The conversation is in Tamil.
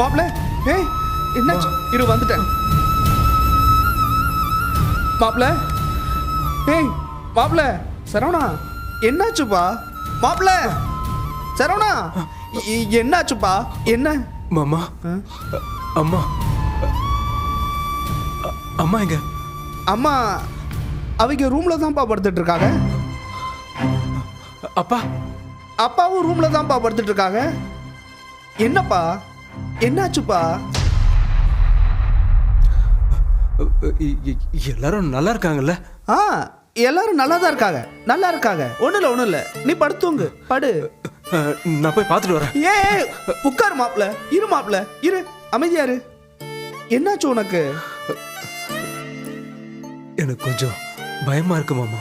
மாப்ள ஏய் என்னாச்சு? இரு வந்துட்டேன். மாப்ள ஏய் மாப்ள சரவணா என்னாச்சுப்பா? மாப்ள சரவணா என்னாச்சுப்பா? என்ன? மாமா? அம்மா அம்மா எங்க? அம்மா அவங்க ரூம்ல தான்ப்பா படுத்துட்டு இருக்காங்க அப்பா. அப்பாவும் ரூம்ல தான்ப்பா படுத்துட்டு இருக்காங்க என்னப்பா? என்னாச்சுப்பா? எல்லாரும் நல்லா இருக்காங்கல்ல? ஆ எல்லாரும் நல்லா தான் இருக்காங்க. நல்லா இருக்காங்க. ஒன்றும் இல்லை ஒன்றும் இல்லை நீ படுத்துங்க படு நான் போய் பார்த்துட்டு வரேன். ஏ உட்காரு மாப்ள இரு மாப்ள இரு. அமைதியா இரு. என்னாச்சு உனக்கு? எனக்கு கொஞ்சம் பயமா இருக்கு மாமா.